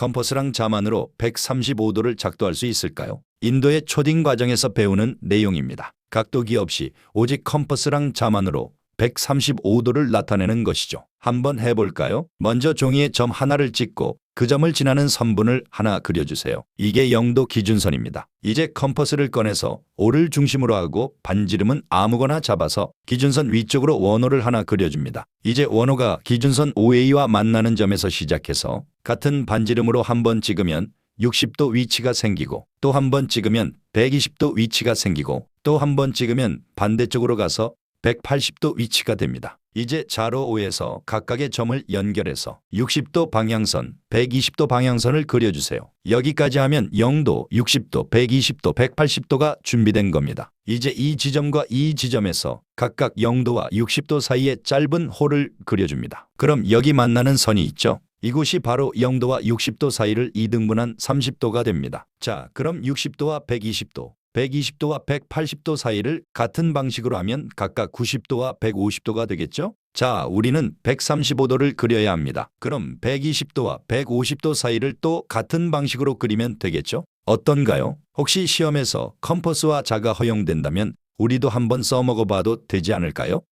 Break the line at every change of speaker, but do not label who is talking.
컴퍼스랑 자만으로 135도를 작도할 수 있을까요? 인도의 초딩 과정에서 배우는 내용입니다. 각도기 없이 오직 컴퍼스랑 자만으로 135도를 나타내는 것이죠. 한번 해볼까요? 먼저 종이에 점 하나를 찍고 그 점을 지나는 선분을 하나 그려주세요. 이게 영도 기준선입니다. 이제 컴퍼스를 꺼내서 오를 중심으로 하고 반지름은 아무거나 잡아서 기준선 위쪽으로 원호를 하나 그려줍니다. 이제 원호가 기준선 OA와 만나는 점에서 시작해서 같은 반지름으로 한 번 찍으면 60도 위치가 생기고 또 한 번 찍으면 120도 위치가 생기고 또 한 번 찍으면 반대쪽으로 가서 180도 위치가 됩니다. 이제 자로 O에서 각각의 점을 연결해서 60도 방향선, 120도 방향선을 그려주세요. 여기까지 하면 0도, 60도, 120도, 180도가 준비된 겁니다. 이제 이 지점과 이 지점에서 각각 0도와 60도 사이에 짧은 호를 그려줍니다. 그럼 여기 만나는 선이 있죠? 이곳이 바로 0도와 60도 사이를 2등분한 30도가 됩니다. 자, 그럼 60도와 120도, 120도와 180도 사이를 같은 방식으로 하면 각각 90도와 150도가 되겠죠? 자, 우리는 135도를 그려야 합니다. 그럼 120도와 150도 사이를 또 같은 방식으로 그리면 되겠죠? 어떤가요? 혹시 시험에서 컴퍼스와 자가 허용된다면 우리도 한번 써먹어 봐도 되지 않을까요?